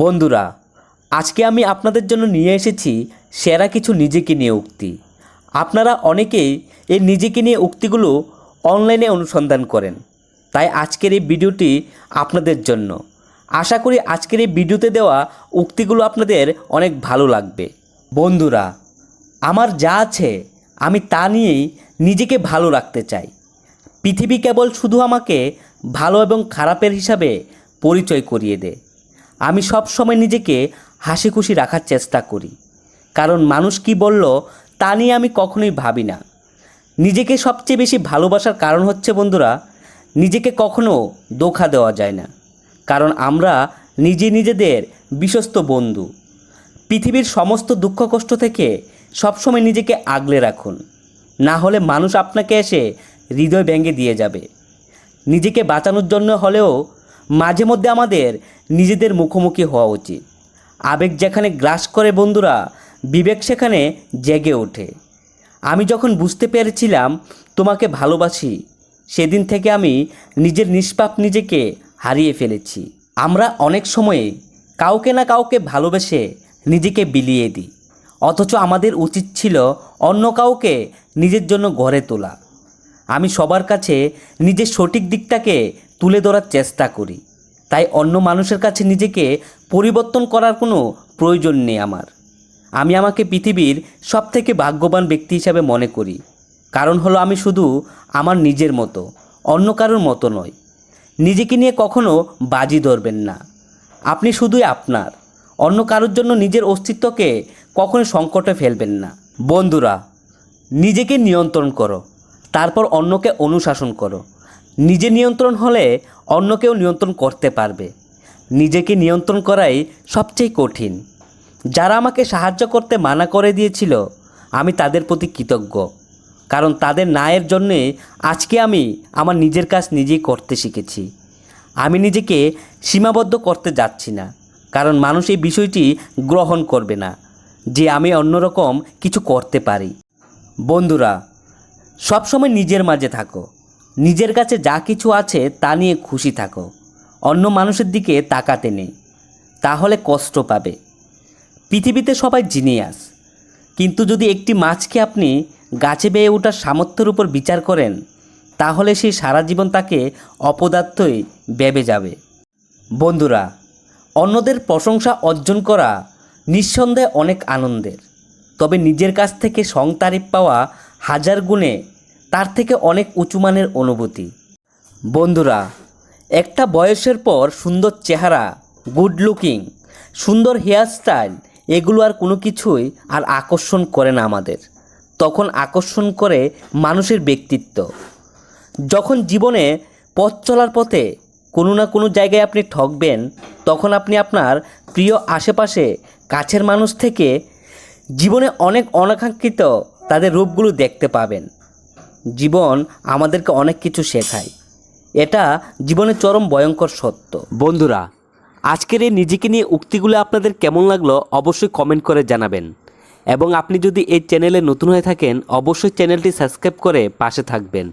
বন্ধুরা, আজকে আমি আপনাদের জন্য নিয়ে এসেছি সেরা কিছু নিজেকে নিয়ে উক্তি। আপনারা অনেকেই এই নিজেকে নিয়ে উক্তিগুলো অনলাইনে অনুসন্ধান করেন। তাই আজকের এই ভিডিওটি আপনাদের জন্য। আশা করি আজকের এই ভিডিওতে দেওয়া উক্তিগুলো আপনাদের অনেক ভালো লাগবে। বন্ধুরা, আমার যা আছে আমি তা নিয়েই নিজেকে ভালো রাখতে চাই। পৃথিবী কেবল শুধু আমাকে ভালো এবং খারাপের হিসাবে পরিচয় করিয়ে দেয় আমি সব সময় নিজেকে হাসি খুশি রাখার চেষ্টা করি। কারণ মানুষ কি বলল, তা নিয়ে আমি কখনোই ভাবি না। নিজেকে সবচেয়ে বেশি ভালোবাসার কারণ হচ্ছে, বন্ধুরা, নিজেকে কখনো দোখা দেওয়া যায় না। কারণ আমরা নিজে নিজেদের বিশ্বস্ত বন্ধু। পৃথিবীর সমস্ত দুঃখ কষ্ট থেকে সবসময় নিজেকে আগলে রাখুন। না হলে মানুষ আপনাকে এসে হৃদয় ভেঙে দিয়ে যাবে। নিজেকে বাঁচানোর জন্য হলেও মাঝে মধ্যে আমাদের নিজেদের মুখোমুখি হওয়া উচিত। আবেগ যেখানে গ্রাস করে বন্ধুরা, বিবেক সেখানে জেগে ওঠে। আমি যখন বুঝতে পেরেছিলাম, তোমাকে ভালোবাসি, সেদিন থেকে আমি নিজের নিষ্পাপ নিজেকে হারিয়ে ফেলেছি। আমরা অনেক সময়ে কাউকে না কাউকে ভালোবেসে নিজেকে বিলিয়ে দিই। অথচ আমাদের উচিত ছিল অন্য কাউকে নিজের জন্য গড়ে তোলা। আমি সবার কাছে নিজের সঠিক দিকটাকে তুলে ধরার চেষ্টা করি। তাই অন্য মানুষের কাছে নিজেকে পরিবর্তন করার কোনো প্রয়োজন নেই আমার। আমি আমাকে পৃথিবীর সবথেকে ভাগ্যবান ব্যক্তি হিসাবে মনে করি। কারণ হলো আমি শুধু আমার নিজের মতো, অন্য কারোর মতো নয় নিজেকে নিয়ে কখনো বাজি ধরবেন না। আপনি শুধুই আপনার, অন্য কারোর জন্য নিজের অস্তিত্বকে কখনো সংকটে ফেলবেন না। বন্ধুরা, নিজেকে নিয়ন্ত্রণ করো, তারপর অন্যকে অনুশাসন করো। নিজে নিয়ন্ত্রণ হলে অন্যকেও নিয়ন্ত্রণ করতে পারবে। নিজেকে নিয়ন্ত্রণ করাই সবচেয়ে কঠিন। যারা আমাকে সাহায্য করতে মানা করে দিয়েছিল, আমি তাদের প্রতি কৃতজ্ঞ। কারণ তাদের ন্যায়ের জন্যে আজকে আমি আমার নিজের কাজ নিজেই করতে শিখেছি। আমি নিজেকে সীমাবদ্ধ করতে যাচ্ছি না, কারণ মানুষ এই বিষয়টি গ্রহণ করবে না, যে আমি অন্যরকম কিছু করতে পারি। বন্ধুরা, সবসময় নিজের মাঝে থাকো। নিজের কাছে যা কিছু আছে তা নিয়ে খুশি থাকো। অন্য মানুষের দিকে তাকাতে নেই। তাহলে কষ্ট পাবে। পৃথিবীতে সবাই জিনিয়াস। কিন্তু যদি একটি মাছকে আপনি গাছে বেয়ে ওঠার সামর্থ্যের উপর বিচার করেন, তাহলে সে সারা জীবন তাকে অপদার্থই ভেবে যাবে। বন্ধুরা, অন্যদের প্রশংসা অর্জন করা নিঃসন্দেহে অনেক আনন্দের। তবে নিজের কাছ থেকে সংতারিফ পাওয়া হাজার গুণে তার থেকে অনেক উঁচুমানের অনুভূতি। বন্ধুরা, একটা বয়সের পর সুন্দর চেহারা গুড লুকিং সুন্দর হেয়ারস্টাইল এগুলো আর কোনো কিছুই আর আকর্ষণ করে না আমাদের। তখন আকর্ষণ করে মানুষের ব্যক্তিত্ব। যখন জীবনে পথ চলার পথে কোনো না কোনো জায়গায় আপনি ঠকবেন, তখন আপনি আপনার প্রিয় আশেপাশে কাছের মানুষ থেকে জীবনে অনেক অনাকাঙ্ক্ষিত তাদের রূপগুলো দেখতে পাবেন। জীবন আমাদেরকে অনেক কিছু শেখায়। এটা জীবনের চরম ভয়ঙ্কর সত্য। বন্ধুরা, আজকের এই নিজেকে নিয়ে উক্তিগুলো আপনাদের কেমন লাগল অবশ্যই কমেন্ট করে জানাবেন। এবং আপনি যদি এই চ্যানেলে নতুন হয়ে থাকেন, অবশ্যই চ্যানেলটি সাবস্ক্রাইব করে পাশে থাকবেন।